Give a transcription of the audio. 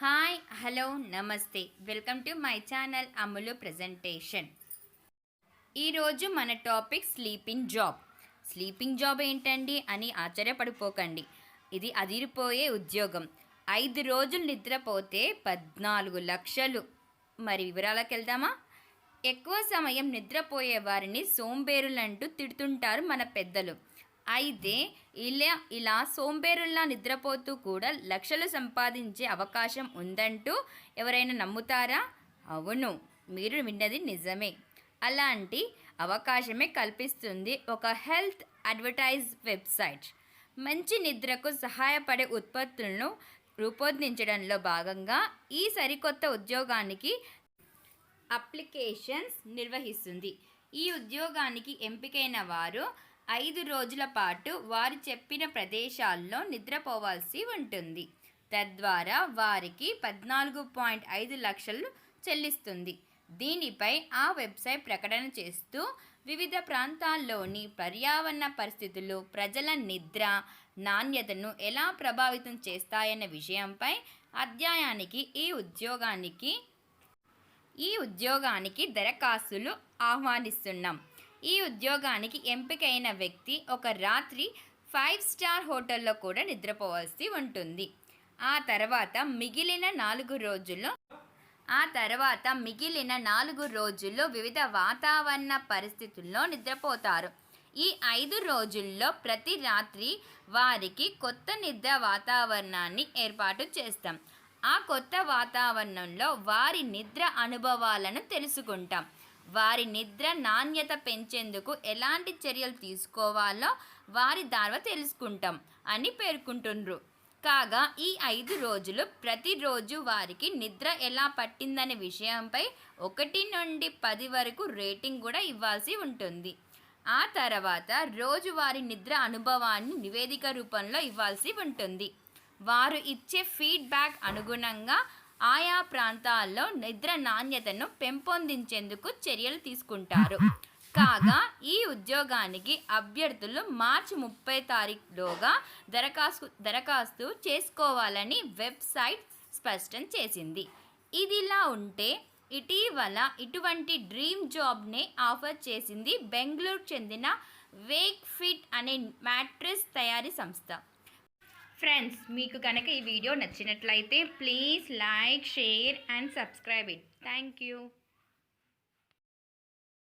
Hi hello నమస్తే. Welcome to my channel Amalu presentation. ఈరోజు మన topic sleeping job. Sleeping job ఏంటండి అని ఆశ్చర్యపడిపోకండి. ఇది అదిరిపోయే ఉద్యోగం. ఐదు రోజులు నిద్రపోతే పద్నాలుగు లక్షలు. మరి వివరాలకు వెళ్దామా ఎక్కువ సమయం నిద్రపోయే వారిని సోంబేరులంటూ తిడుతుంటారు మన పెద్దలు. అయితే ఇలా ఇలా సోంబేరుల్లా నిద్రపోతూ కూడా లక్షలు సంపాదించే అవకాశం ఉందంటూ ఎవరైనా నమ్ముతారా? అవును మీరు విన్నది నిజమే. అలాంటి అవకాశమే కల్పిస్తుంది ఒక హెల్త్ అడ్వర్టైజ్ వెబ్సైట్. మంచి నిద్రకు సహాయపడే ఉత్పత్తులను రూపొందించడంలో భాగంగా ఈ సరికొత్త ఉద్యోగానికి అప్లికేషన్స్ నిర్వహిస్తుంది. ఈ ఉద్యోగానికి ఎంపికైన వారు ఐదు రోజుల పాటు వారు చెప్పిన ప్రదేశాల్లో నిద్రపోవాల్సి ఉంటుంది. తద్వారా వారికి పద్నాలుగు పాయింట్ ఐదు లక్షలు చెల్లిస్తుంది. దీనిపై ఆ వెబ్సైట్ ప్రకటన చేస్తూ వివిధ ప్రాంతాల్లోని పర్యావరణ పరిస్థితులు ప్రజల నిద్ర నాణ్యతను ఎలా ప్రభావితం చేస్తాయన్న విషయంపై అధ్యాయానికి ఈ ఉద్యోగానికి ఈ ఉద్యోగానికి దరఖాస్తులు ఆహ్వానిస్తున్నాం. ఈ ఉద్యోగానికి ఎంపికైన వ్యక్తి ఒక రాత్రి ఫైవ్ స్టార్ హోటల్లో కూడా నిద్రపోవాల్సి ఉంటుంది. ఆ తర్వాత మిగిలిన నాలుగు రోజుల్లో ఆ తర్వాత మిగిలిన నాలుగు రోజుల్లో వివిధ వాతావరణ పరిస్థితుల్లో నిద్రపోతారు. ఈ ఐదు రోజుల్లో ప్రతి రాత్రి వారికి కొత్త నిద్ర వాతావరణాన్ని ఏర్పాటు చేస్తాం. ఆ కొత్త వాతావరణంలో వారి నిద్ర అనుభవాలను తెలుసుకుంటాం. వారి నిద్ర నాణ్యత పెంచేందుకు ఎలాంటి చర్యలు తీసుకోవాలో వారి ద్వారా తెలుసుకుంటాం అని పేర్కొంటుండ్రు. కాగా ఈ ఐదు రోజులు ప్రతిరోజు వారికి నిద్ర ఎలా పట్టిందనే విషయంపై ఒకటి నుండి పది వరకు రేటింగ్ కూడా ఇవ్వాల్సి ఉంటుంది. ఆ తర్వాత రోజువారి నిద్ర అనుభవాన్ని నివేదిక రూపంలో ఇవ్వాల్సి ఉంటుంది. వారు ఇచ్చే ఫీడ్బ్యాక్ అనుగుణంగా ఆయా ప్రాంతాల్లో నిద్ర నాణ్యతను పెంపొందించేందుకు చర్యలు తీసుకుంటారు. కాగా ఈ ఉద్యోగానికి అభ్యర్థులు మార్చి ముప్పై తారీఖులోగా దరఖాస్తు దరఖాస్తు చేసుకోవాలని వెబ్సైట్ స్పష్టం చేసింది. ఇదిలా ఉంటే ఇటీవల ఇటువంటి డ్రీమ్ జాబ్నే ఆఫర్ చేసింది బెంగళూరు చెందిన వేక్ ఫిట్ అనే మ్యాట్రెస్ తయారీ సంస్థ. ఫ్రెండ్స్ మీకు కనుక ఈ వీడియో నచ్చినట్లయితే please like share and subscribe it. Thank you